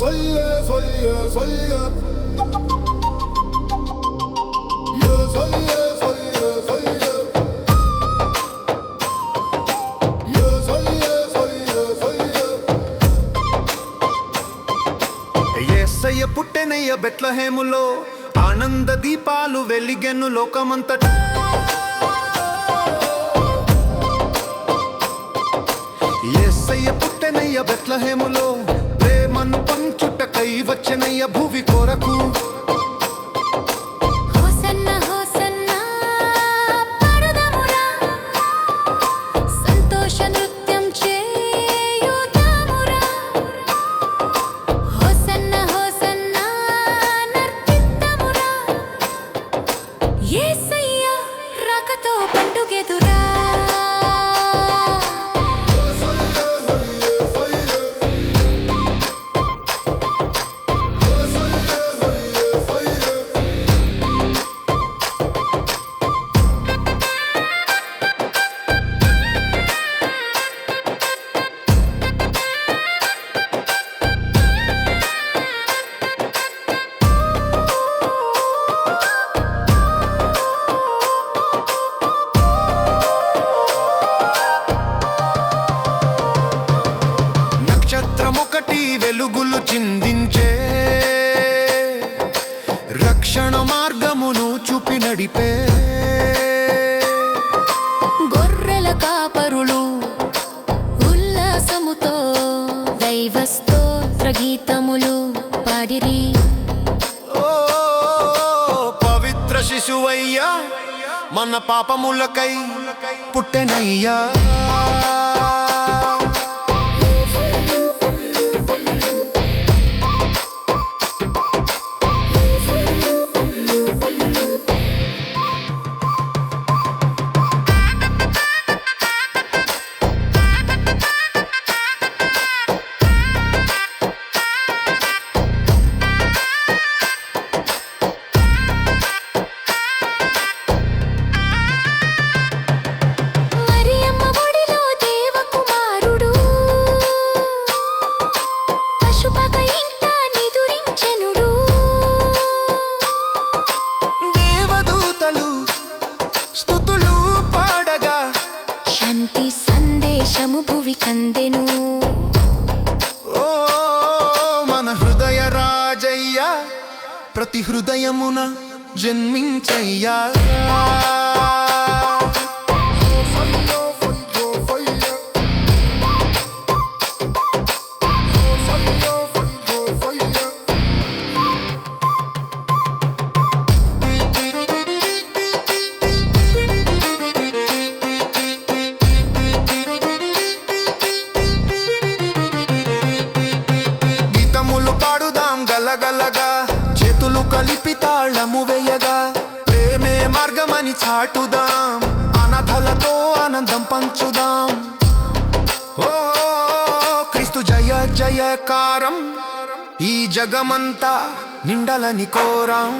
సొయ్య సొయ్య సొయ్య. ఏ సొయ్య ఏసయ్య పుట్టెనయ్య బెట్లహేములో ఆనంద దీపాలు వెలిగెను లోకమంతట. ఏసయ్య పుట్టెనయ్య బెట్లహేములో ప్రేమను పంచుటకై వచ్చెనయ్య భువి కొరకు. హోసన్న రాకతో పండుగెదురా. వెలుగులు చిందించే రక్షణ మార్గమును చూపి నడిపే గొర్రెల కాపరులు ఉల్లాసముతో దైవ స్తోత్ర గీతములు పాడిరి. ఓ పవిత్ర శిశువయ్యా మన పాపములకై పుట్టెనయ్యా. సందేశము భువి కందెను. ఓ మన హృదయ రాజయ్యా ప్రతి హృదయమున జన్మించయ్యా. గలగలగా చేతులు కలిపి తాళము వేయగా ప్రేమే మార్గమని చాటుదాం అనాథలతో ఆనందం పంచుదాం. ఓ క్రీస్తు జయ జయకారం ఈ జగమంతా నిండలని కోరాం.